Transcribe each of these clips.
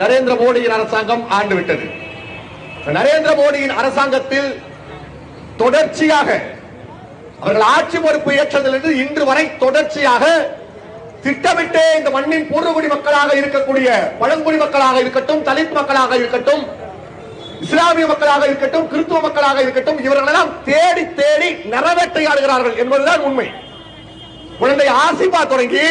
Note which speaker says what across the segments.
Speaker 1: நரேந்திர மோடியின் அரசாங்கம் ஆண்டு விட்டது. நரேந்திர மோடியின் அரசாங்கத்தில் தொடர்ச்சியாக அவர்கள் ஆட்சி பொறுப்பு ஏற்றதிலிருந்து இன்று வரை தொடர்ச்சியாக திட்டமிட்டே இந்த மண்ணின் பூர்வகுடி மக்களாக இருக்கக்கூடிய பழங்குடி மக்களாக இருக்கட்டும் தலித் மக்களாக இருக்கட்டும் இஸ்லாமிய மக்களாக இருக்கட்டும் கிறிஸ்துவ மக்களாக இருக்கட்டும் இவர்களெல்லாம் தேடி தேடி நரவேட்டையாடுகிறார்கள் என்பதுதான் உண்மை. குழந்தை ஆசிபா தொடங்கி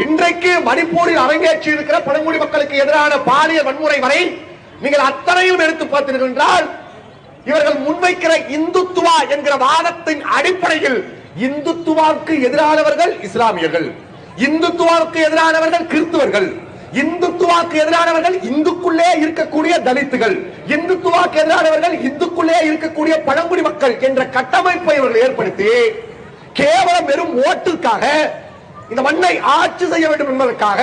Speaker 1: இன்றைக்கு மணிப்பூரில் அரங்கேற்றி இருக்கிற பழங்குடி மக்களுக்கு எதிரான பாலியல் வன்முறை வரை நீங்கள் அத்தனையும் எடுத்து பார்த்தீர்கள் என்றால் இவர்கள் முன்வைக்கிற இந்துத்துவா என்கிற வாதத்தின் அடிப்படையில் இந்துத்துவாவுக்கு எதிரானவர்கள் இஸ்லாமியர்கள் இந்துத்துவாவுக்கு எதிரானவர்கள் கிறிஸ்துவர்கள் இந்துத்துவாக்கு எதிரானவர்கள் இந்துக்குள்ளே இருக்கக்கூடிய தலித்துகள் இந்துத்துவாக்கு எதிரானவர்கள் இந்துக்குள்ளே இருக்கக்கூடிய பழங்குடி மக்கள் என்ற கட்டமைப்பை இவர்கள் ஏற்படுத்தி கேவலம் வெறும் ஓட்டுக்காக இந்த மண்ணை ஆட்சி செய்ய வேண்டும் என்பதற்காக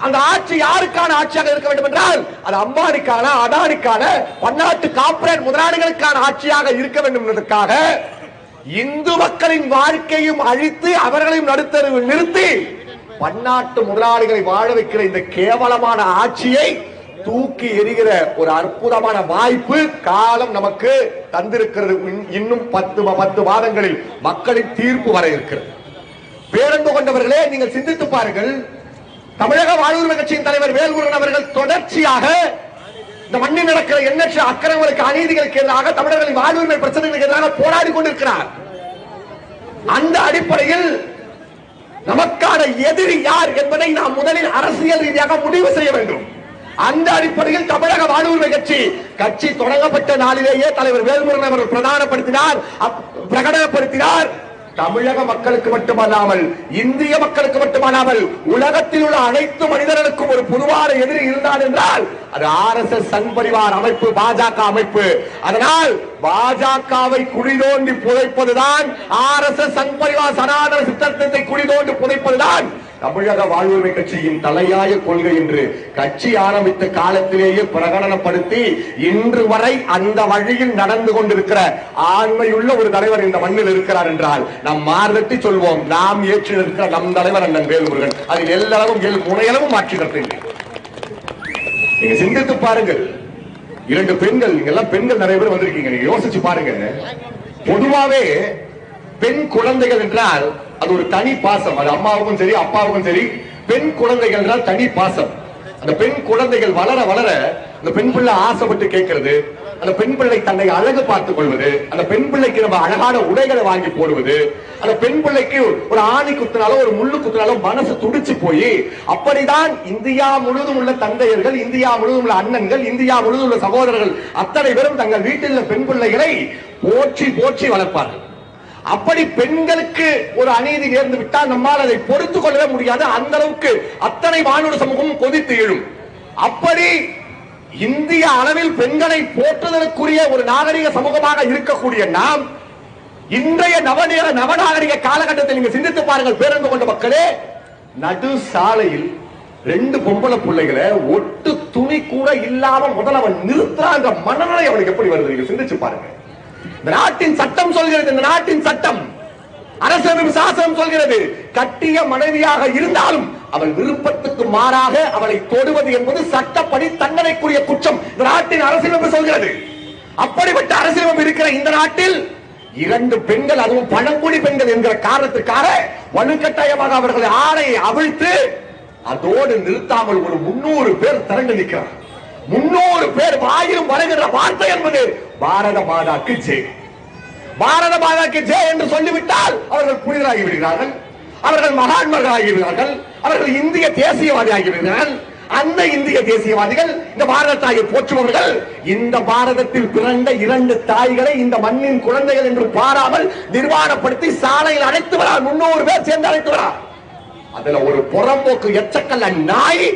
Speaker 1: அந்த ஆட்சி யாருக்கான ஆட்சியாக இருக்க வேண்டும் என்றால் அது அம்பானிக்கான அதானிக்கான பன்னாட்டு கார்பரேட் முதலாளிகளுக்கான ஆட்சியாக இருக்க வேண்டும் என்பதற்காக இந்து மக்களின் வாழ்க்கையும் அழித்து அவர்களையும் நடுத்தருவில் நிறுத்தி பன்னாட்டு முதலாளிகளை வாழ வைக்கிற இந்த கேவலமான ஆட்சியை தூக்கி எறிகிற ஒரு அற்புதமான வாய்ப்பு காலம் நமக்கு தந்திருக்கிறது. இன்- இன்னும் பத்து பத்து மாதங்களில் மக்களின் தீர்ப்பு வர இருக்கிறது. பேரன்பு கொண்டவர்களே நீங்கள் சிந்தித்து பாருங்கள். தமிழக வாழ்வுரிமை கட்சியின் தலைவர் வேல்முருகன் அவர்கள் தொடர்ச்சியாக இந்த மண்ணில் நடக்கிற எண்ணற்ற அக்கிரமங்களுக்கு அநீதிகளுக்கு எதிராக தமிழர்களின் வாழ்வுரிமை பிரச்சனைகளுக்கு எதிராக போராடி கொண்டிருக்கிறார். அந்த அடிப்படையில் நமக்கான எதிரி யார் என்பதை நாம் முதலில் அரசியல் ரீதியாக முடிவு செய்ய வேண்டும். அந்த அடிப்படையில் தமிழக வாழ்வுரிமை கட்சி கட்சி தொடங்கப்பட்ட நாளிலேயே தலைவர் வேல்முருகன் அவர்கள் பிரதானப்படுத்தினார் அப்- பிரகடனப்படுத்தினார். தமிழக மக்களுக்கு மட்டுமல்லாமல் இந்திய மக்களுக்கு மட்டுமல்லாமல் உலகத்தில் உள்ள அனைத்து மனிதர்களுக்கும் ஒரு புதுவான எதிரி இருந்தால் என்றால் அது R S S Sangh Parivar அமைப்பு பாஜக அமைப்பு. அதனால் பாஜகவை குழி புதைப்பதுதான் R S S Sangh Parivar சனாதன சித்தத்தை குழி தோண்டி புதைப்பதுதான் தமிழக வாழ்வுரிமை கட்சியின் தலையாய கொள்கை என்று கட்சி ஆரம்பித்த காலத்திலேயே பிரகடனப்படுத்தி இன்று வரை அந்த வழியில் நடந்து கொண்டிருக்கிற ஆண்மையுள்ள ஒரு தலைவர் இந்த மண்ணில் இருக்கிறார் என்றால் நாம் மாறுதட்டி சொல்வோம் நாம் ஏற்றி இருக்கிற நம் தலைவர் அண்ணன் வேல்முருகன். அதில் எல்லளவும் எல் முனையளவும் மாற்றி கருத்தில்லை நீங்க சிந்தித்து பாருங்கள். இரண்டு பெண்கள் நீங்க எல்லாம் பெண்கள் நிறைய பேர் வந்திருக்கீங்க. நீங்க யோசிச்சு பாருங்க. பொதுவாவே பெண் குழந்தைகள் என்றால் அது ஒரு தனி பாசம். அது அம்மாவுக்கும் சரி அப்பாவுக்கும் சரி. பெண் குழந்தைகள் என்றால் தனி பாசம். அந்த பெண் குழந்தைகள் வளர வளர அந்த பெண் பிள்ளை ஆசைப்பட்டு கேட்கிறது. அந்த பெண் பிள்ளை தன்னை அழகு பார்த்துக் கொள்வது. அந்த பெண் பிள்ளைக்கு நம்ம அழகான உடைகளை வாங்கி போடுவது. அந்த பெண் பிள்ளைக்கு ஒரு ஆணி குத்தினாலும் ஒரு முள்ளு குத்தினாலும் மனசு துடிச்சு போய் அப்படிதான் இந்தியா முழுவதும் உள்ள தந்தையர்கள் இந்தியா முழுவதும் உள்ள அண்ணன்கள் இந்தியா முழுவதும் உள்ள சகோதரர்கள் அத்தனை பேரும் தங்கள் வீட்டில் உள்ள பெண் பிள்ளைகளை போற்றி போற்றி வளர்ப்பார்கள். அப்படி பெண்களுக்கு ஒரு அநீதி நேர்ந்து விட்டால் நம்மால் அதை பொறுத்துக் கொள்ளவே முடியாது. அந்த அளவுக்கு அத்தனை வானொலி சமூகம் கொதித்து எழும். அப்படி இந்திய அளவில் பெண்களை போற்றுதலுக்குரிய ஒரு நாகரிக சமூகமாக இருக்கக்கூடிய நாம் இன்றைய நவநேர நவநாகரிக காலகட்டத்தில் நீங்க சிந்தித்து பாருங்கள் பேருந்து கொண்ட மக்களே. நடு சாலையில் ரெண்டு பொம்பளை பிள்ளைகளை ஒட்டு துணி கூட இல்லாம முதலவன் நிறுத்துறான்ற மனநிலை அவனுக்கு எப்படி வருது? நீங்க சிந்திச்சு பாருங்க இந்த நாட்டின் சட்டம் சொல்கிறது இந்த நாட்டின் சட்டம். அரசியலமைப்பு சாசனம் சொல்கிறது கட்டிய மனைவியாக இருந்தாலும் அவள் விருப்பத்துக்கு மாறாக அவளை தொடுவது என்பது சட்டப்படி தண்டனைக்குரிய குற்றம். இந்த நாட்டின் அரசியலமைப்பு சொல்கிறது. அப்படிப்பட்ட அரசியலமைப்பு இருக்கிற இந்த நாட்டில் இரண்டு பெண்கள் அதுவும் பழங்குடி பெண்கள் என்கிற காரணத்திற்காக வலுக்கட்டாயமாக அவர்களை ஆடையை அவிழ்த்து அதோடு நிறுத்தாமல் ஒரு முன்னூறு பேர் திரண்டு நிற்கிறார். முன்னூறு பேர் வாயிலும் வருகின்ற வார்த்தை என்பது பாரத மாதாக்கு ஜெய். பாரத மாதாக்கு ஜெய் என்று சொல்லிவிட்டால் அவர்கள் புனிதராகி விடுகிறார்கள் அவர்கள் மகாத்மர்கள் ஆகிவிடுகிறார்கள் அவர்கள் இந்திய தேசியவாதி ஆகிவிடுகிறார்கள் அந்த இந்திய தேசியவாதிகள் இந்த பாரத தாயை போற்றுபவர்கள் இந்த பாரதத்தில் பிறந்த இரண்டு தாய்களை இந்த மண்ணின் குழந்தைகள் என்று பாராமல் நிர்வாணப்படுத்தி சாலையில் அடைத்துவரா முன்னூறு பேர் சேர்ந்து அடைத்துவரா அதுல ஒரு புறம்போக்கு எச்சக்கல்ல நாய்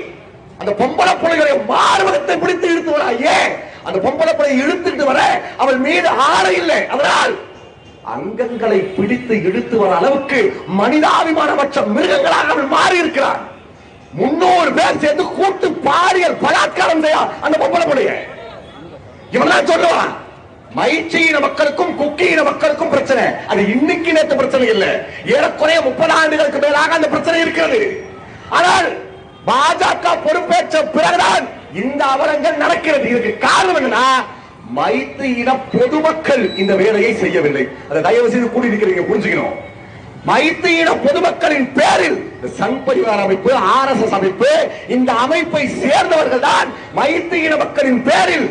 Speaker 1: அந்த பொம்பளை புலிகளை மார்பகத்தை பிடித்து இழுத்து வரா ஏன் அந்த பொம்பளை பிள்ளை இழுத்துட்டு வர அவள் மீது ஆற இல்லை. அதனால் அங்கங்களை பிடித்து இழுத்து வர அளவுக்கு மனிதாபிமானமற்ற மிருகங்களாக அவள் மாறி இருக்கிறார் முன்னூறு பேர் சேர்ந்து கூட்டு பாலியல் பலாத்காரம் செய்ய அந்த பொம்பளை பிள்ளைய. இவெல்லாம் சொல்லுவான் மைச்சியின மக்களுக்கும் குக்கியின மக்களுக்கும் பிரச்சனை. அது இன்னைக்கு நேற்று பிரச்சனை இல்லை. ஏறக்குறைய முப்பது ஆண்டுகளுக்கு மேலாக அந்த பிரச்சனை இருக்கிறது. ஆனால் பாஜக பொறுப்பேற்ற பிறகுதான் இந்த அவலங்கள் நடக்கிறது. இதுக்கு காரணம் என்னன்னா மைத்து இன பொதுமக்கள் இந்த வேலையை செய்யவில்லை. அதை தயவு செய்து கூடி இருக்கிறீங்க புரிஞ்சுக்கணும். மைத்து இன பொதுமக்களின் பேரில் சங் பரிவார அமைப்பு ஆர் எஸ் எஸ் அமைப்பு இந்த அமைப்பை சேர்ந்தவர்கள் தான் மைத்து இன மக்களின் பேரில்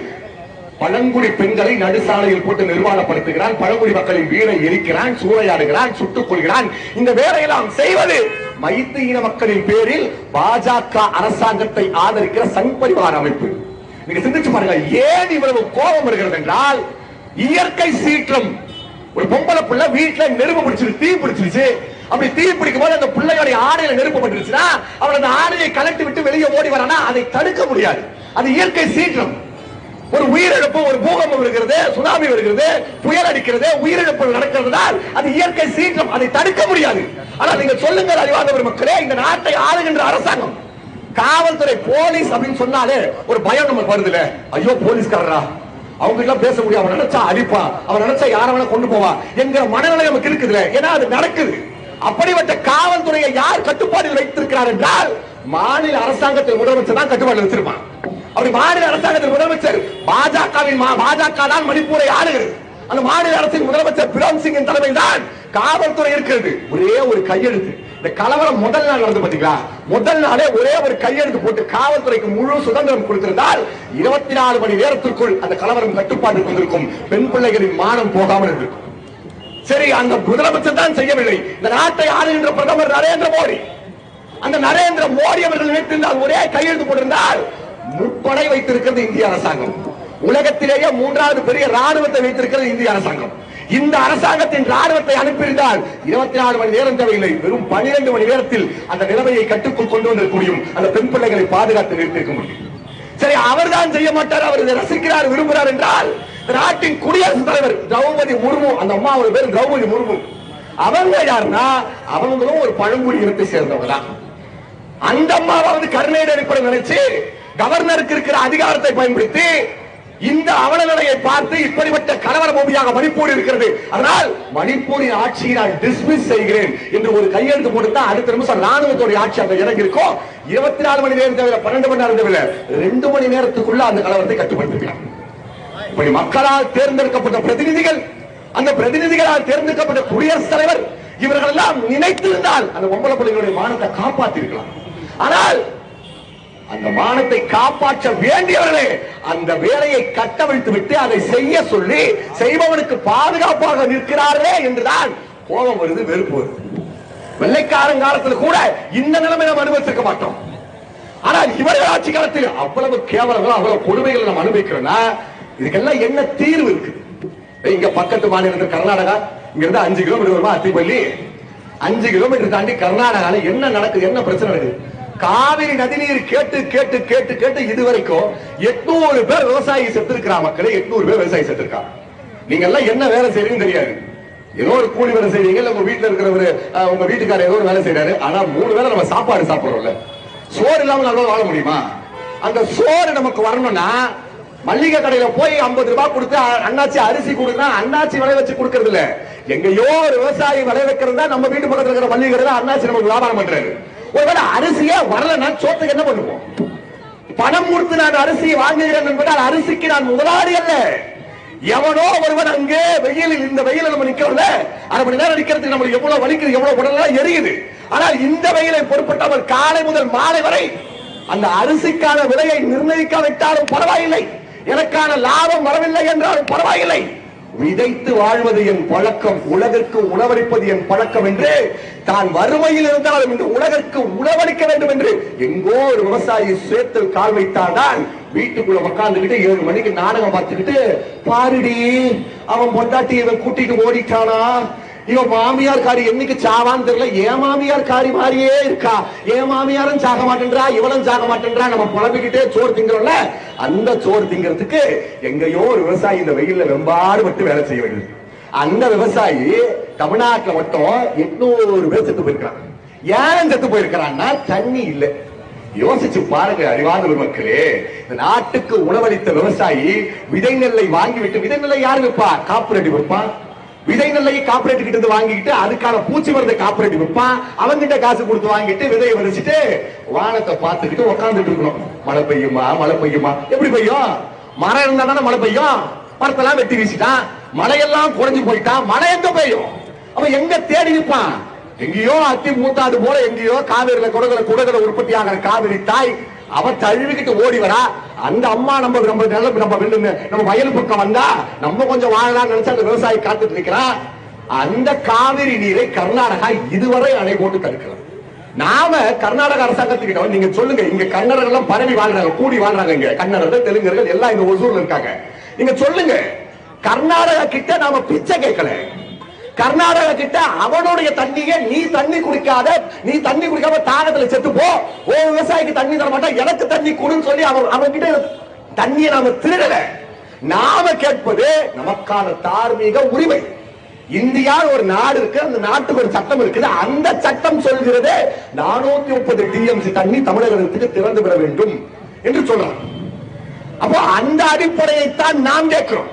Speaker 1: பழங்குடி பெண்களை நடுசாலையில் போட்டு நிர்வாணப்படுத்துகிறான் பழங்குடி மக்களின் வீணை எரிக்கிறான் சூறையாடுகிறான் சுட்டுக் கொள்கிறான் இந்த வேலையெல்லாம் செய்வது மைத்து மக்களின் பேரில் பாஜக அரசாங்கத்தை ஆதரிக்கிற சங் பரிவார அமைப்பு. நீங்க சிந்திச்சு பாருங்க ஏன் இவ்வளவு கோபம் வருகிறது என்றால் இயற்கை சீற்றம். ஒரு பொம்பளை புள்ள வீட்டுல நெருப்பு பிடிச்சிருக்கு தீ பிடிச்சிருச்சு. அப்படி தீ பிடிக்கும் போது அந்த பிள்ளையோட ஆடையில நெருப்பு பட்டுருச்சுன்னா அவன் அந்த ஆடையை கலட்டி விட்டு வெளியே ஓடி வரானா? அதை தடுக்க முடியாது. அது இயற்கை சீற்றம். ஒரு உயிரிழப்பு ஒரு பூகம்பம் இருக்கிறது சுனாமி வருகிறது புயல் அடிக்கிறது உயிரிழப்பு நடக்கிறதுனால் அது இயற்கை சீற்றம் அதை தடுக்க முடியாது. ஆனால் நீங்க சொல்லுங்கள் அறிவார்ந்தவர் மக்களே இந்த நாட்டை ஆளுகின்ற அரசாங்கம் காவல்துறை போலீஸ் அப்படின்னு சொன்னாலே ஒரு பயம் நமக்கு வருதுல. ஐயோ போலீஸ்காரரா? அவங்க எல்லாம் பேச முடியும் அவன் நினைச்சா அடிப்பா. அவன் நினைச்சா யார வேணா கொண்டு போவா. என்கிற மனநிலை நமக்கு இருக்குதுல. ஏன்னா அது நடக்குது. அப்படிப்பட்ட காவல்துறையை யார் கட்டுப்பாட்டில் வைத்திருக்கிறார் என்றால் மாநில அரசாங்கத்தில் முதலமைச்சர் தான் கட்டுப்பாட்டில் வச்சிருப்பான். அப்படி மாநில அரசாங்கத்தின் முதலமைச்சர் பாஜகவின் பாஜக தான் மணிப்பூரை ஆளுகிறது. அந்த மாநில அரசின் முதலமைச்சர் பிரேம் சிங்கின் தலைமையில் தான் காவல்துறை இருக்கிறது. ஒரே ஒரு கையெழுத்து. இந்த கலவரம் முதல் நாள் நடந்து பாத்தீங்களா முதல் நாளே ஒரே ஒரு கையெழுத்து போட்டு காவல்துறைக்கு முழு சுதந்திரம் கொடுத்திருந்தால் இருபத்தி நாலு மணி நேரத்திற்குள் அந்த கலவரம் கட்டுப்பாட்டுக்கு வந்திருக்கும். பெண் பிள்ளைகளின் மானம் போகாமல் இருந்திருக்கும். சரி அந்த முதலமைச்சர் தான் செய்யவில்லை. இந்த நாட்டை ஆளுகின்ற பிரதமர் நரேந்திர மோடி. அந்த நரேந்திர மோடி அவர்கள் நினைத்திருந்தால் ஒரே கையெழுத்து போட்டிருந்தால் முப்படை வைத்திருக்கிறது இந்திய அரசாங்கம். உலகத்திலேயே மூன்றாவது பெரிய ராணுவத்தை வைத்திருக்கிறது இந்திய அரசாங்கம். இந்த அரசாங்கத்தின் ராணுவத்தை அனுப்பியிருந்தால் இருபத்தி நாலு மணி நேரம் தேவையில்லை. வெறும் பனிரெண்டு மணி நேரத்தில் அந்த நிலைமையை கட்டுக்குள் கொண்டு வந்திருக்க முடியும். அந்த பெண் பிள்ளைகளை பாதுகாத்து நிறுத்திருக்க முடியும். சரி அவர்தான் செய்ய மாட்டார் அவர் இதை ரசிக்கிறார் விரும்புகிறார் என்றால் நாட்டின் குடியரசுத் தலைவர் திரௌபதி முர்மு அந்த அம்மா அம்மாவோட பேர் திரௌபதி முர்மு. அவங்க யாருன்னா அவங்களும் ஒரு பழங்குடி இனத்தை சேர்ந்தவங்க தான். அந்த அம்மாவை வந்து கருணையிட அடிப்படை நினைச்சு கவர்னருக்கு இருக்கிற அதிகாரத்தை பயன்படுத்தி இந்த அவலநிலையை பார்த்து இப்படிப்பட்ட கலவர பூமியாக மணிப்பூர் இருக்கிறது. அதனால் மணிப்பூரின் ஆட்சியை நான் டிஸ்மிஸ் செய்கிறேன் என்று ஒரு கையெழுத்து போட்டு அடுத்த நிமிஷம் ராணுவத்துடைய ஆட்சி அங்க இறங்கி இருக்கும் இருபத்தி நாலு மணி நேரம் தவிர பன்னெண்டு மணி நேரம் தவிர ரெண்டு மணி நேரத்துக்குள்ள அந்த கலவரத்தை கட்டுப்படுத்திருக்கலாம் இப்படி மக்களால் தேர்ந்தெடுக்கப்பட்ட பிரதிநிதிகள் அந்த பிரதிநிதிகளால் தேர்ந்தெடுக்கப்பட்ட குடியரசுத் தலைவர் இவர்கள் எல்லாம் நினைத்திருந்தால் அந்த பொம்பளை பிள்ளைகளுடைய மானத்தை காப்பாற்றிருக்கலாம் ஆனால் அந்த மானத்தை காப்பாற்ற வேண்டியவர்களே அந்த வேலையை கட்டவிழ்த்து விட்டு அதை செய்ய சொல்லி செய்பவனுக்கு பாதுகாப்பாக நிற்கிறார்களே என்றுதான் கோபம் வருது வெறுப்பு வருது. வெள்ளைக்காரன் காலத்தில் கூட இந்த நிலைமை நாம் அனுபவித்திருக்க மாட்டோம். ஆனால் இவர்கள் ஆட்சி காலத்தில் அவ்வளவு கேவலங்கள் அவ்வளவு கொடுமைகளை நாம் அனுபவிக்கிறோம்னா இதுக்கெல்லாம் என்ன தீர்வு இருக்கு? இங்க பக்கத்து மாநிலத்தில் கர்நாடகா இங்க இருந்து அஞ்சு கிலோமீட்டர் வருமா அத்திப்பள்ளி? அஞ்சு கிலோமீட்டர் தாண்டி கர்நாடகால என்ன நடக்குது என்ன பிரச்சனை நடக்குது? காவிரி நதிநீர் கேட்டு கேட்டு கேட்டு கேட்டு இதுவரைக்கும் எட்நூறு பேர் விவசாயி செத்துருக்கிறா மக்களே. எட்நூறு பேர் விவசாயி செத்துருக்காங்க நீங்க எல்லாம் என்ன வேலை செய்யறீங்கன்னு தெரியாது. ஏதோ ஒரு கூலி வேலை செய்றீங்க இல்ல உங்க வீட்டுல இருக்கிறவரு உங்க வீட்டுக்காரர் ஏதோ ஒரு வேலை செய்யறாரு ஆனா மூணு வேளை நம்ம சாப்பாடு சாப்பிடுறோம்ல. சோறு இல்லாம நம்மளால வாழ முடியுமா? அந்த சோறு நமக்கு வரணும்னா மல்லிகை கடையில போய் 50 ரூபாய் கொடுத்து அண்ணாச்சி அரிசி கொடுக்குறா அண்ணாச்சி விளை வச்சு கொடுக்கறது இல்ல எங்கேயோ ஒரு விவசாயி விளை வைக்கிறது நம்ம வீட்டு பக்கத்துல இருக்கிற மல்லிகை கடையில அண்ணாச்சி நமக்கு வியாபாரம் பண்றாரு. ஒருவேளை அரிசியே வரலன்னா சோத்துக்கு என்ன பண்ணுவோம்? பணம் கொடுத்து நான் அரிசியை வாங்குகிறேன் என்பதால் அரிசிக்கு நான் முதலாளி அல்ல. எவனோ ஒருவன் அங்கே வெயிலில் இந்த வெயில நம்ம நிக்கிறோம்ல அரை மணி நேரம் நிக்கிறதுக்கு நம்மளுக்கு எவ்வளவு வலிக்குது எவ்வளவு உடலாம் எரியுது. ஆனால் இந்த வெயிலை பொருட்பட்டாமல் காலை முதல் மாலை வரை அந்த அரிசிக்கான விலையை நிர்ணயிக்காவிட்டாலும் பரவாயில்லை. எனக்கான லாபம் வரவில்லை என்றாலும் பரவாயில்லை. விதைத்து வாழ்வது என் பழக்கம் உலகிற்கு உணவளிப்பது என் பழக்கம் என்று தான் வறுமையில் இருந்தாலும் இந்த உலகிற்கு உணவளிக்க வேண்டும் என்று எங்கோ ஒரு விவசாயி சுயத்தில் கால் வைத்தால்தான் வீட்டுக்குள்ள உட்கார்ந்துகிட்டு ஏழு மணிக்கு நாடகம் பார்த்துக்கிட்டு பாருடி அவன் பொண்டாட்டி இவன் கூட்டிட்டு ஓடிட்டானா? இவன் மாமியார் காரி என்னைக்கு சாவான்னு தெரியல. ஏன் மாமியார் காரி மாதிரியே இருக்கா. ஏன் மாமியாரும் சாக மாட்டேன்றா இவளும் சாக மாட்டேன்றா. நம்ம புலம்பிக்கிட்டே சோறு திங்கிறோம்ல? அந்த சோறு திங்கிறதுக்கு எங்கேயோ ஒரு விவசாயி இந்த வெயில்ல வெம்பாடு மட்டும் வேலை செய்ய வேண்டியது. அந்த விவசாயி தமிழ்நாட்டுல மட்டும் எட்நூறு பேர் செத்து போயிருக்கிறான். ஏன் செத்து போயிருக்கிறான்னா தண்ணி இல்லை. யோசிச்சு பாருங்க அறிவான மக்களே. இந்த நாட்டுக்கு உணவளித்த விவசாயி விதை நெல்லை வாங்கிவிட்டு விதை நெல்லை யாரு விற்பா? காப்புரடி விற்பான் விதை நெல்லையை காப்பரேட் கிட்ட இருந்து வாங்கிட்டு அதுக்கான பூச்சி மருந்து காப்பரேட் விற்பான். அவங்கிட்ட காசு கொடுத்து வாங்கிட்டு விதையை விதைச்சிட்டு வானத்தை பார்த்துக்கிட்டு உட்காந்துட்டு இருக்கணும். மழை பெய்யுமா மழை பெய்யுமா? எப்படி பெய்யும்? மரம் இருந்தா தானே மழை பெய்யும்? மரத்தெல்லாம் வெட்டி வீசிட்டான். மழையெல்லாம் குறைஞ்சு போயிட்டான். மழை எங்க பெய்யும்? அவன் எங்க தேடி நிற்பான்? எங்கேயோ அத்தி மூத்தாது போல எங்கேயோ காவிரியில குடகுல குடகுல உற்பத்தி ஆகிற காவிரி தாய் அவ தழுவிக்கிட்டு ஓடி வரா. அந்த அம்மா நம்ம நம்ம நிலம் நம்ம விழுந்து நம்ம வயல் பக்கம் வந்தா நம்ம கொஞ்சம் வாழலாம்னு நினைச்சு அந்த விவசாயி காத்துட்டு இருக்கிறா. அந்த காவிரி நீரை கர்நாடகா இதுவரை அணை போட்டு தடுக்கலாம் நாம கர்நாடக அரசாங்கத்துக்கிட்ட நீங்க சொல்லுங்க இங்க கன்னடர்கள் எல்லாம் பரவி வாழ்றாங்க கூடி வாழ்றாங்க இங்க. கன்னடர்கள் தெலுங்கர்கள் எல்லாம் இந்த ஒசூர்ல இருக்காங்க. நீங்க சொல்லுங்க கர்நாடகா கிட்ட நாம பிச்சை கேட்கல. கர்நாடகா கிட்ட அவனுடைய தண்ணியை நீ தண்ணி குடிக்காத நீ தண்ணி குடிக்காம தாகத்துல செத்து போ. ஓ விவசாயிக்கு தண்ணி தர மாட்டான் எனக்கு தண்ணி குடுன்னு சொல்லி அவன் அவன் கிட்ட தண்ணியை நாம திருடல. நாம கேட்பது நமக்கான தார்மீக உரிமை. இந்தியா ஒரு நாடு இருக்கு அந்த நாட்டுக்கு ஒரு சட்டம் இருக்குது. அந்த சட்டம் சொல்கிறது நானூத்தி முப்பது டிஎம்சி தண்ணி தமிழகத்துக்கு திறந்து விட வேண்டும் என்று சொல்றான் அப்போ அந்த அடிப்படையைத்தான் நாம் கேட்கிறோம்.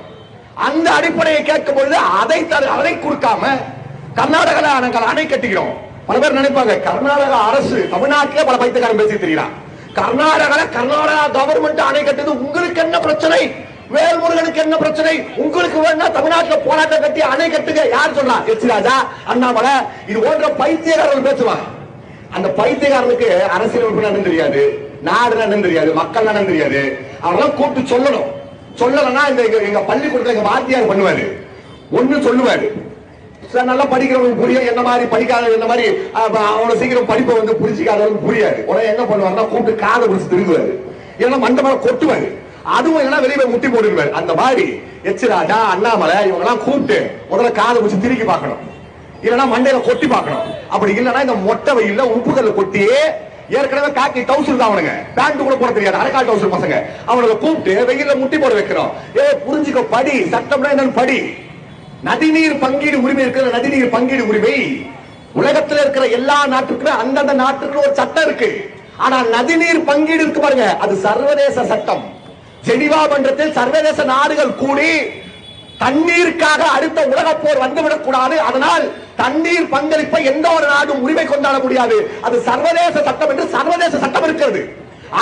Speaker 1: அந்த அடிப்படையை கேட்கும் பொழுது அதை அதை கொடுக்காம கர்நாடகால நாங்கள் அணை கட்டிக்கிறோம் பல பேர் நினைப்பாங்க கர்நாடக அரசு தமிழ்நாட்டிலே பல பைத்தியக்காரன் பேசி தெரியுறான் கர்நாடகால கர்நாடகா கவர்மெண்ட் அணை கட்டுது உங்களுக்கு என்ன பிரச்சனை? வேல்முருகனுக்கு என்ன பிரச்சனை? உங்களுக்கு வேணா தமிழ்நாட்டுல போராட்டம் கட்டி அணை கட்டுங்க. யார் சொன்னா? எச் ராஜா அண்ணாமலை. இது போன்ற பைத்தியக்காரர்கள் பேசுவாங்க. அந்த பைத்தியக்காரனுக்கு அரசியல் உறுப்பினர் என்னன்னு தெரியாது நாடு என்னன்னு தெரியாது மக்கள் என்னன்னு தெரியாது. அவரெல்லாம் கூப்பிட்டு சொல்லணும். சொல்லலைன்னா இந்த எங்க எங்க பள்ளிக்கூடத்துல எங்க வாத்தியார் பண்ணுவாரு. ஒண்ணு சொல்லுவாரு. சார் நல்லா படிக்கிறவங்களுக்கு புரியும். என்ன மாதிரி படிக்காத என்ன மாதிரி அவனை அவ்வளவு சீக்கிரம் படிப்பை வந்து புரிஞ்சிக்காதவங்களுக்கு புரியாது. உடனே என்ன பண்ணுவாருன்னா கூப்பிட்டு காதை பிடிச்சு திரும்புவாரு. இல்லைன்னா மண்டபம் கொட்டுவாரு. அதுவும் இல்லைன்னா வெளியே போய் முட்டி போட்டுருவாரு அந்த மாதிரி எச் அண்ணாமலை இவங்க எல்லாம் கூப்பிட்டு முதல்ல காதை பிடிச்சு திருக்கி பார்க்கணும். இல்லைன்னா மண்டையில கொட்டி பார்க்கணும். அப்படி இல்லைன்னா இந்த மொட்டை வெயில்ல உப்புக்கல்ல கொட்டி ஏற்கனவே காக்கி டவுசர் தான் அவனுங்க. பேண்ட் கூட போட தெரியாது. அரைக்கால் டவுசர் பசங்க. அவனுக்கு கூப்பிட்டு வெயில முட்டி போட வைக்கிறோம். ஏ புரிஞ்சுக்க படி. சட்டம்னா என்னன்னு படி. நதிநீர் பங்கீடு உரிமை இருக்கிற நதிநீர் பங்கீடு உரிமை. உலகத்துல இருக்கிற எல்லா நாட்டுக்கும் அந்தந்த நாட்டுக்கு ஒரு சட்டம் இருக்கு. ஆனா நதிநீர் பங்கீடு இருக்கு பாருங்க. அது சர்வதேச சட்டம். ஜெனிவா மன்றத்தில் சர்வதேச நாடுகள் கூடி தண்ணீருக்காக அடுத்த உலக போர் வந்துவிடக் கூடாது அதனால் தண்ணீர் பங்களிப்பை எந்த ஒரு நாடும் உரிமை கொண்டாட முடியாது. அது சர்வதேச சட்டம் என்று சர்வதேச சட்டம் இருக்கிறது.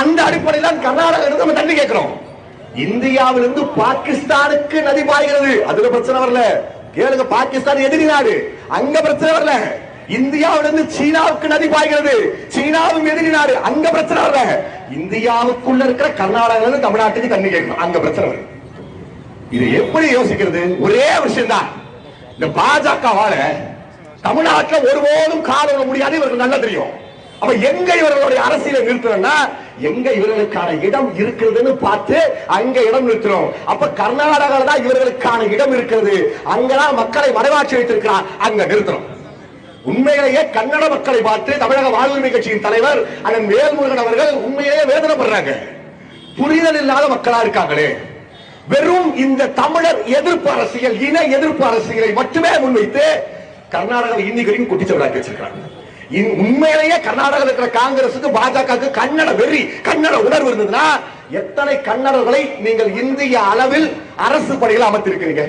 Speaker 1: அந்த அடிப்படையில் தான் கர்நாடகா இருந்து நம்ம தண்ணி கேட்கிறோம். இந்தியாவிலிருந்து பாகிஸ்தானுக்கு நதி பாய்கிறது. அதுல பிரச்சனை வரல. கேளுங்க பாகிஸ்தான் எதிரி நாடு. அங்க பிரச்சனை வரல. இந்தியாவிலிருந்து சீனாவுக்கு நதி பாய்கிறது. சீனாவும் எதிரி நாடு. அங்க பிரச்சனை வரல. இந்தியாவுக்குள்ள இருக்கிற கர்நாடகால தமிழ்நாட்டுக்கு தண்ணி கேட்கணும் அங்க பிரச்சனை வருது இது எப்படி யோசிக்கிறது? ஒரே விஷயம் தான் இந்த பாஜகவால தமிழ்நாட்டில் ஒருபோதும் கால முடியாது. இவருக்கு நல்லா தெரியும். அப்ப எங்க இவர்களுடைய அரசியலை நிறுத்தணும்னா எங்க இவர்களுக்கான இடம் இருக்கிறதுன்னு பார்த்து அங்க இடம் நிறுத்தணும். அப்ப கர்நாடகால தான் இவர்களுக்கான இடம் இருக்கிறது. அங்கதான் மக்களை மறைவாட்சி வைத்திருக்கிறார். அங்க நிறுத்தணும். உண்மையிலேயே கன்னட மக்களை பார்த்து தமிழக வாழ்வுரிமை கட்சியின் தலைவர் அண்ணன் வேல்முருகன் அவர்கள் உண்மையிலேயே வேதனைப்படுறாங்க. புரிதல் இல்லாத மக்களா இருக்காங்களே. வெறும் இந்த தமிழர் எதிர்ப்பு அரசியல் இன எதிர்ப்பு அரசியலை மட்டுமே முன்வைத்து கர்நாடக இந்திகளையும் குட்டிச்சவராக்கி வச்சிருக்காங்க உண்மையிலேயே கர்நாடகம் இருக்கிற காங்கிரசுக்கு பாஜகவுக்கு கன்னட வெறி கன்னட உணர்வு இருந்ததுன்னா எத்தனை கன்னடர்களை நீங்கள் இந்திய அளவில் அரசு படையில் அமர்த்திருக்கிறீங்க?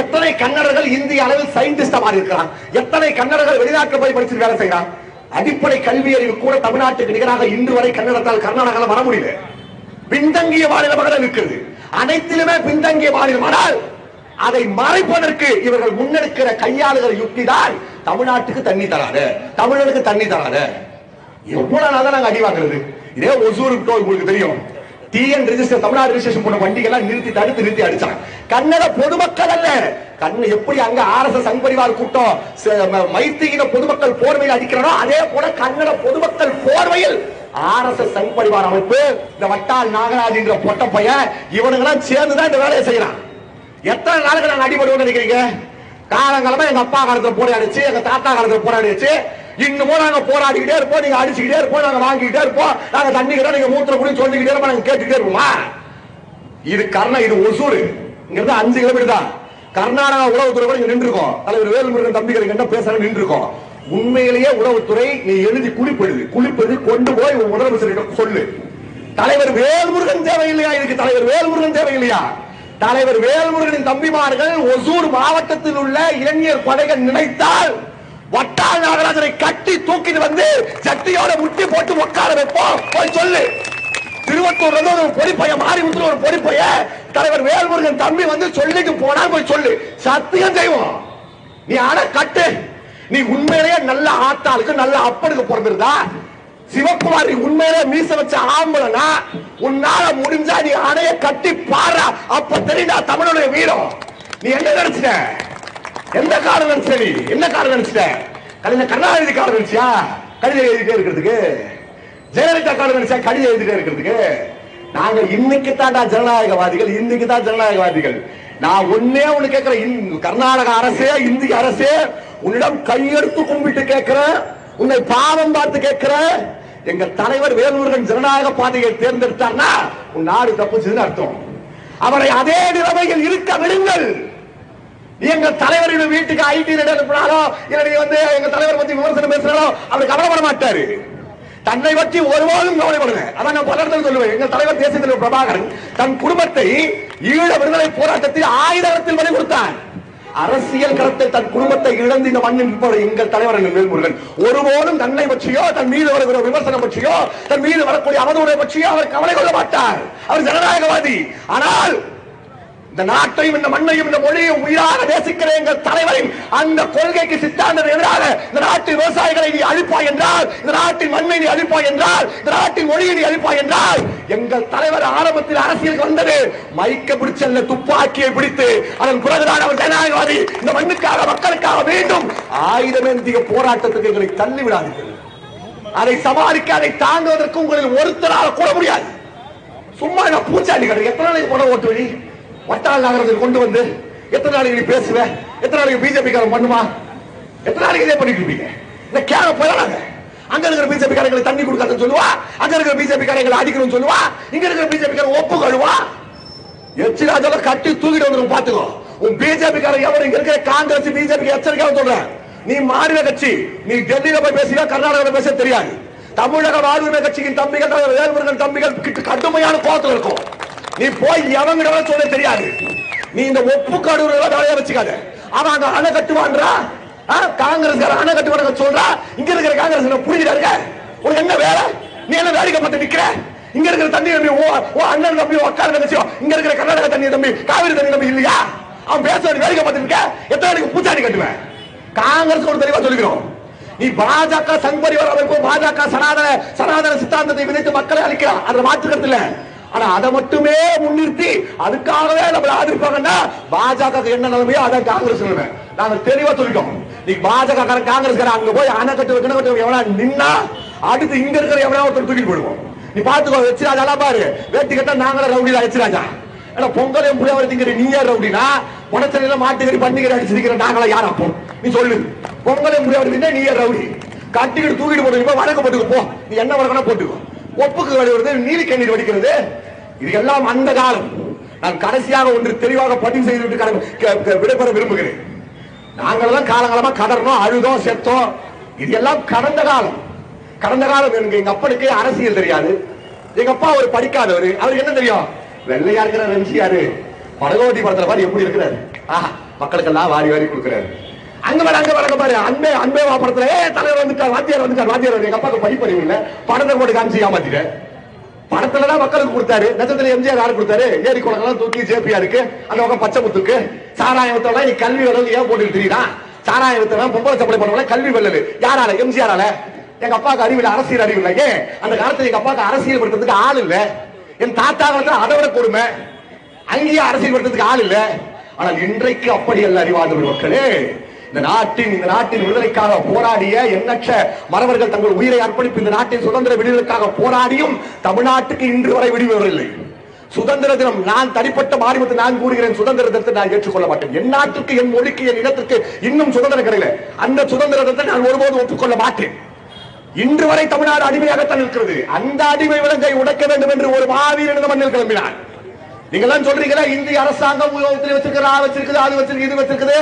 Speaker 1: எத்தனை கன்னடர்கள் இந்திய அளவில் சயின்டிஸ்டா மாறி இருக்கிறான் எத்தனை கன்னடர்கள் வெளிநாட்டு போய் படிச்சு வேலை செய்யறான் அடிப்படை கல்வி அறிவு கூட தமிழ்நாட்டுக்கு நிகராக இன்று வரை கன்னடத்தால் கர்நாடகாவில் வர முடியல. பின்தங்கிய மாநிலமாக இருக்கிறது. அனைத்திலுமே பின்தங்கிய மாநிலம் ஆனால் அதை மறைப்பதற்கு இவர்கள் முன்னெடுக்கிற கையாளுகிற யுக்தி தான் தமிழ்நாட்டுக்கு தண்ணி தராது தமிழனுக்கு தண்ணி தராது. எவ்வளவு நாள் நாங்க அடி வாங்குறது? இதே ஒசூருக்கு உங்களுக்கு தெரியும். டிஎன் ரிஜிஸ்டர் தமிழ்நாடு ரெஜிஸ்ட்ரேஷன் போன வண்டிகள்லாம் நிறுத்தி தடுத்து நிறுத்தி அடிச்சாங்க. கன்னட பொதுமக்கள் அல்ல. கண்ணு எப்படி அங்க ஆர் எஸ் எஸ் ச- கூட்டம் மைத்திரியின பொதுமக்கள் போர்வையில் அடிக்கிறனோ அதே போல கன்னட பொதுமக்கள் போர்வையில் ஆர்எஸ்எல் சங் பரிவார் அமைப்பு இந்த வட்டால் நாகராஜ் என்ற பொட்ட பையன் இவனுங்கெல்லாம் சேர்ந்துதான் இந்த வேலையை செய்யறான். எத்தனை நாளுக்கு நாங்க அடிபடுவோம் நினைக்கிறீங்க? காலங்காலமா எங்க அப்பா காலத்துல போராடிச்சு எங்க தாத்தா காலத்துல போராடிச்சு இன்னமும் நாங்க போராடிக்கிட்டே இருப்போம் நீங்க அடிச்சுக்கிட்டே இருப்போம் நாங்க வாங்கிக்கிட்டே இருப்போம் நாங்க தண்ணி கிட்ட நீங்க மூத்திர குடி சொல்லிக்கிட்டே இருப்போம் நாங்க கேட்டுக்கிட்டே இருப்போமா? இது கர்ணா இது ஒசூர். இங்க இருந்து அஞ்சு கிலோமீட்டர் தான். கர்நாடகா உளவுத்துறை கூட நின்று இருக்கோம் தலைவர் வேலுமுருகன் தம்பிகள் என்ன பேசுறாங்க நின்று இருக்கோம் உண்மையிலேயே உளவுத்துறை நீ எழுதி குளிப்பெழுது. குளிப்பெழுதி கொண்டு போய் உன் முதலமைச்சரிடம் சொல்லு. தலைவர் வேல்முருகன் தேவையில்லையா? இதுக்கு தலைவர் வேல்முருகன் தேவையில்லையா? தலைவர் வேல்முருகனின் தம்பிமார்கள் ஒசூர் மாவட்டத்தில் உள்ள இளைஞர் படைகள் நினைத்தால் வட்டார நாகராஜனை கட்டி தூக்கிட்டு வந்து சட்டியோட முட்டி போட்டு உட்கார வைப்போம். போய் சொல்லு. திருவத்தூர்ல இருந்து ஒரு பொடிப்பைய மாரிமுத்துல ஒரு பொடிப்பைய தலைவர் வேல்முருகன் தம்பி வந்து சொல்லிட்டு போனா போய் சொல்லு. சத்தியம் செய்வோம் நீ ஆனா கட்டு. நீ உண்மையிலேயே நல்ல ஆத்தாளுக்கு நல்ல அப்பனுக்கு பிறந்திருந்தா சிவக்குமாரி உண்மையிலே மீச வச்ச ஆம்பளனா உன்னால முடிஞ்சா நீ அணைய கட்டி பாடுறா அப்ப தெரியுதா தமிழுடைய வீரம்? நீ என்ன நினைச்சிட்ட? எந்த காரணம் நினைச்ச நீ? என்ன காரணம் நினைச்சிட்ட? கலைஞர் கருணாநிதி காரணம் நினைச்சியா? கடிதம் எழுதிட்டே இருக்கிறதுக்கு? ஜெயலலிதா காரணம் நினைச்சா கடிதம் எழுதிட்டே இருக்கிறதுக்கு? நாங்க இன்னைக்கு தான்டா ஜனநாயகவாதிகள் இன்னைக்கு தான் ஜனநாயகவாதிகள். நான் ஒன்னே ஒண்ணு கேட்கிறேன் கர்நாடக அரசே இந்திய அரசே உன்னிடம் கையெடுத்து கும்பிட்டு கேட்கிறேன் உன்னை பாவம் பார்த்து கேட்கிற எங்க தலைவர் வேலூர்கள் ஜனநாயக பாதையை தேர்ந்தெடுத்தார்னா உன் நாடு தப்புச்சுன்னு அர்த்தம். அவரை அதே நிலைமையில் இருக்க விடுங்கள். நீ எங்க தலைவரின் வீட்டுக்கு ஐடி அனுப்பினாலோ இல்லை வந்து எங்க தலைவர் பத்தி விமர்சனம் பேசுறாலோ அவர் கவலைப்பட மாட்டாரு. தன்னை பற்றி ஒருபோதும் கவலைப்படுங்க. அதான் நான் பல இடத்துல சொல்லுவேன். எங்க தலைவர் தேசிய தலைவர் பிரபாகரன் தன் குடும்பத்தை ஈழ விடுதலை போராட்டத்தில் ஆயுதத்தில் பலி கொடுத்தான். அரசியல் களத்தில் தன் குடும்பத்தை இழந்து இந்த மண்ணில் நிற்பவர் எங்கள் தலைவர் எங்கள் வேல்முருகன் ஒருபோதும் தன்னை பற்றியோ தன் மீது வருகிற விமர்சனம் பற்றியோ தன் மீது வரக்கூடிய அவதூறை பற்றியோ அவர் கவலை கொள்ள மாட்டார். அவர் ஜனநாயகவாதி. ஆனால் இந்த நாட்டையும் இந்த மண்ணையும் இந்த மொழியையும் உயிராக நேசிக்கிற எங்கள் தலைவரின் அந்த கொள்கைக்கு சித்தாந்தம் எதிராக இந்த நாட்டின் விவசாயிகளை நீ அழிப்பாய் என்றால் இந்த நாட்டின் மண்ணை நீ அழிப்பாய் என்றால் இந்த நாட்டின் மொழியை நீ அழிப்பாய் என்றால் எங்கள் தலைவர் ஆரம்பத்தில் அரசியலுக்கு வந்தது மைக்க பிடிச்சல்ல துப்பாக்கியை பிடித்து அதன் பிறகுதான் அவர் ஜனநாயகவாதி இந்த மண்ணுக்காக மக்களுக்காக மீண்டும் ஆயுதமேந்திய போராட்டத்துக்கு எங்களை தள்ளி விடாதீர்கள் அதை சமாளிக்க அதை தாங்குவதற்கு உங்களில் ஒருத்தரால் கூட முடியாது. சும்மா என்ன பூச்சாண்டி கிடையாது எத்தனை நாளைக்கு போட ஓட்டு வழி வட்டாள் நகரத்தில் கொண்டு வந்து எத்தனை நாளைக்கு நீ பேசுவ? எத்தனை நாளைக்கு பிஜேபி காரன் பண்ணுமா எத்தனை நாளைக்கு இதே பண்ணிட்டு இருப்பீங்க? இந்த கேர போயிடாங்க அங்க இருக்கிற பிஜேபி காரங்களை தண்ணி கொடுக்காதுன்னு சொல்லுவா. அங்க இருக்கிற பிஜேபி காரங்களை அடிக்கணும்னு சொல்லுவா. இங்க இருக்கிற பிஜேபி காரன் ஒப்பு கழுவா. எச்சிராஜால கட்டி தூக்கிட்டு வந்துடும் பாத்துக்கோ உன் பிஜேபி காரன் எவரும் இங்க இருக்கிற காங்கிரஸ் பிஜேபி எச்சரிக்கையா சொல்றேன். நீ மாநில கட்சி. நீ டெல்லியில போய் பேசுவ கர்நாடகாவில் பேச தெரியாது. தமிழக வாழ்வுரிமை கட்சியின் தம்பிகள் வேல்முருகன் தம்பிகள் கிட்ட கடுமையான கோபத்தில் இருக்கும். நீ போய் எவங்கிட்ட சொல்ல தெரியாது. நீ இந்த ஒப்பு காடுகளை வேலையா வச்சுக்காத. அவன் அங்க அணை கட்டுவான்றா? காங்கிரஸ் அணை கட்டுவாங்க சொல்றா? இங்க இருக்கிற காங்கிரஸ் புரிஞ்சுட்டா இருக்க? உனக்கு என்ன வேலை? நீ என்ன வேடிக்கை பார்த்து நிக்கிற? இங்க இருக்கிற தண்ணி தம்பி ஓ ஓ அண்ணன் தம்பி உட்கார நினைச்சோ இங்க இருக்கிற கர்நாடக தண்ணி தம்பி காவிரி தண்ணி தம்பி இல்லையா? அவன் பேச வேண்டிய வேடிக்கை பார்த்து நிக்க. எத்தனை அடிக்கு பூச்சாடி கட்டுவேன்? காங்கிரஸ் ஒரு தெளிவா சொல்லிக்கிறோம். நீ பாஜக சங் பரிவார அமைப்பு பாஜக சனாதன சனாதன சித்தாந்தத்தை விதைத்து மக்களை அழிக்கிறான். அதை மாற்றுக்கிறது இல்ல. ஆனா அதை மட்டுமே முன்னிறுத்தி அதுக்காகவே நம்மள ஆதரிப்பாங்கன்னா பாஜக என்ன நிலைமையோ அதை காங்கிரஸ் நிலைமை. நாங்க தெளிவா சொல்லிட்டோம். நீ பாஜக காங்கிரஸ் அங்க போய் அணை கட்டு வைக்கணும் கட்டு எவனா நின்னா அடுத்து இங்க இருக்கிற எவனா ஒருத்தர் தூக்கி போடுவோம் நீ பாத்துக்கோ வச்சிராஜா பாரு. வேட்டி கட்டா நாங்களே ரவுடி தான் வச்சிராஜா ஏன்னா பொங்கல் எப்படி அவர் திங்கிற நீ யார் அப்படின்னா உடச்சனையில மாட்டுக்கறி பண்ணிக்கிற அடிச்சிருக்கிற நாங்களா யார் அப்போ? நீ சொல்லு. பொங்கல் எப்படி அவர் தின்னா நீ யார் ரவுடி? கட்டிக்கிட்டு தூக்கிட்டு போட்டு வழக்கு போட்டுக்கு போ. நீ என்ன வழக்கம்னா போட்டுக்கோ. ஒப்புக்கு வழிவது நீலி கண்ணீர் வடிக்கிறது. இது எல்லாம் அந்த காலம் நான் கடைசியாக ஒன்று தெளிவாக பதிவு செய்துவிட்டு கடமை- விடைபெற விரும்புகிறேன். நாங்களெல்லாம் காலங்காலமா கதறணும் அழுதோம் செத்தோம் இது எல்லாம் கடந்த காலம். கடந்த காலம் எனக்கு எங்க அப்பனுக்கு அரசியல் தெரியாது. எங்க அப்பா அவர் படிக்காதவர். அவருக்கு என்ன தெரியும்? வெள்ளையா இருக்கிற ரம்சியாரு படகோட்டி படத்துல பாரு எப்படி இருக்கிறாரு. ஆஹா மக்களுக்கெல்லாம் வாரி வாரி கொடுக்கிறாரு. அங்க வர அங்க வர பாரு? அன்பே அன்பே வா படத்துல. ஏ தலைவர் வந்துட்டார் வாத்தியார் வந்துட்டார் வாத்தியார் வந்து எங்க அப்பாவுக்கு படிப்பறிவு இல்ல. படத்தை போட்டு காமிச்சு ஏமாத்திட்டேன். படத்துல தான் மக்களுக்கு கொடுத்தாரு. நட்சத்திர எம்ஜிஆர் யாரு கொடுத்தாரு? ஏரி குளங்கள்லாம் தூக்கி ஜேபியா இருக்கு. அந்த பக்கம் பச்சை முத்துக்கு. சாராயத்தோட நீ கல்வி வரல ஏன் போட்டு தெரியுதா? சாராயம் பொம்பளை சப்பளை பண்ணவங்க கல்வி வரல யாரால? எம்ஜிஆரால. எங்க அப்பாவுக்கு அறிவு அரசியல் அறிவு இல்லை. ஏன் அந்த காலத்துல எங்க அப்பாவுக்கு அரசியல் படுத்துறதுக்கு ஆள் இல்ல. என் தாத்தா காலத்துல அதை விட கொடுமை. அங்கேயே அரசியல் படுத்துறதுக்கு ஆள் இல்ல. ஆனால் இன்றைக்கு அப்படி அல்ல அறிவாத மக்களே. இந்த நாட்டின் இந்த நாட்டின் விடுதலைக்காக போராடிய எண்ணற்ற மறவர்கள் தங்கள் உயிரை அர்ப்பணிப்பு இந்த நாட்டின் சுதந்திர விடுதலுக்காக போராடியும் தமிழ்நாட்டுக்கு இன்று வரை விடுவதில்லை சுதந்திர தினம் நான் தனிப்பட்ட மாநிலத்தில் நான் கூறுகிறேன். சுதந்திர தினத்தை நான் ஏற்றுக்கொள்ள மாட்டேன். என் நாட்டுக்கு என் மொழிக்கு என் இனத்திற்கு இன்னும் சுதந்திரம் கிடைக்கல. அந்த சுதந்திர தினத்தை நான் ஒருபோதும் ஒப்புக்கொள்ள மாட்டேன். இன்று வரை தமிழ்நாடு அடிமையாகத்தான் இருக்கிறது. அந்த அடிமை விலங்கை உடைக்க வேண்டும் என்று ஒரு மாவீரன் மண்ணில் கிளம்பினார் நீங்க எல்லாம் சொல்றீங்களா இந்திய அரசாங்கம் உலகத்தில் வச்சிருக்கிற வச்சிருக்குது அது வச்சிருக்கு இது வச்சிருக்குது?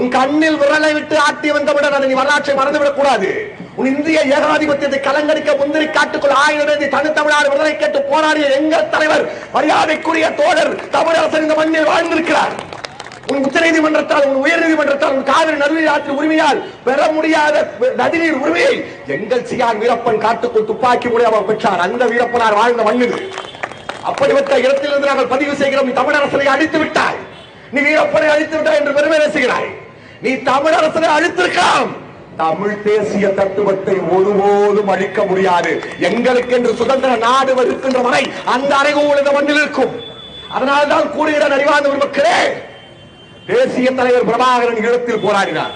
Speaker 1: உன் கண்ணில் விரலை விட்டு ஆட்டியவன் தமிழர் அதை நீ வரலாற்றை மறந்துவிடக் கூடாது. உன் இந்திய ஏகாதிபத்தியத்தை கலங்கடிக்க முந்திரி காட்டுக்குள் ஆயுதம் ஏந்தி தனித்தமிழ்நாடு விடுதலை கேட்டு போராடிய எங்கள் தலைவர் மரியாதைக்குரிய தோழர் தமிழரசன் இந்த மண்ணில் வாழ்ந்திருக்கிறார். உன் உச்ச நீதிமன்றத்தால் உன் உயர் நீதிமன்றத்தால் உன் காவிரி நடுநீர் ஆற்று உரிமையால் பெற முடியாத நதிநீர் உரிமையை எங்கள் சியான் வீரப்பன் காட்டுக்குள் துப்பாக்கி மூலியமாக பெற்றார். அந்த வீரப்பனார் வாழ்ந்த மண்ணில். அப்படிப்பட்ட இடத்திலிருந்து நாங்கள் பதிவு செய்கிறோம். நீ தமிழரசனை அழித்து விட்டாய் நீ வீரப்பனை அழித்து விட்டாய் என்று பெருமை பேசுகிறாய் நீ தமிழரசனை அழித்திருக்கலாம். தமிழ் தேசிய தத்துவத்தை ஒருபோதும் அழிக்க முடியாது. எங்களுக்கு என்று சுதந்திர நாடு இருக்கின்ற வரை அந்த அறைகூல் இந்த மண்ணில் இருக்கும். அதனால்தான் கூறுகிற அறிவார்ந்த மக்களே தேசிய தலைவர் பிரபாகரன் இடத்தில் போராடினார்.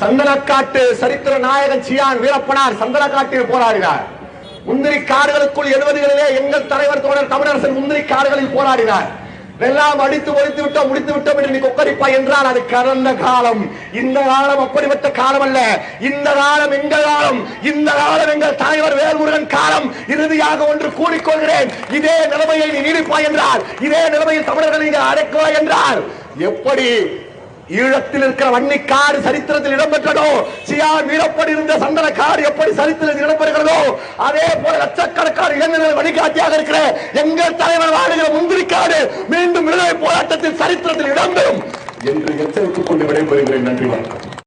Speaker 1: சந்தனக்காட்டு சரித்திர நாயகன் சியான் வீரப்பனார் சந்தனக்காட்டில் போராடினார். முந்திரி காடுகளுக்குள் எழுபதுகளிலே எங்கள் தலைவர் தோழர் தமிழரசன் முந்திரி காடுகளில் போராடினார். எல்லாம் அடித்து ஒழித்து விட்டோம் முடித்து விட்டோம் என்று நீ கொக்கரிப்பா என்றால் அது கடந்த காலம். இந்த காலம் அப்படிப்பட்ட காலம் அல்ல இந்த காலம் எங்கள் காலம். இந்த காலம் எங்கள் தலைவர் வேல்முருகன் காலம். இறுதியாக ஒன்று கூறிக்கொள்கிறேன் இதே நிலைமையை நீ நீடிப்பாய் என்றால் இதே நிலைமையில் தமிழர்களை நீ அடக்குவாய் என்றால் எப்படி ஈழத்தில் இருக்கிற வன்னிக்காடு சரித்திரத்தில் இடம்பெற்றதோ சியா வீரப்படி இருந்த சந்தன காடு எப்படி சரித்திரத்தில் இடம்பெறுகிறதோ அதே போல லட்சக்கணக்கான இளைஞர்கள் வழிகாட்டியாக இருக்கிற எங்கள் தலைவர் வாழுகிற முந்திரிக்காடு மீண்டும் விடுதலை போராட்டத்தில் சரித்திரத்தில் இடம்பெறும் என்று எச்சரித்துக் கொண்டு விடைபெறுகிறேன். நன்றி வணக்கம்.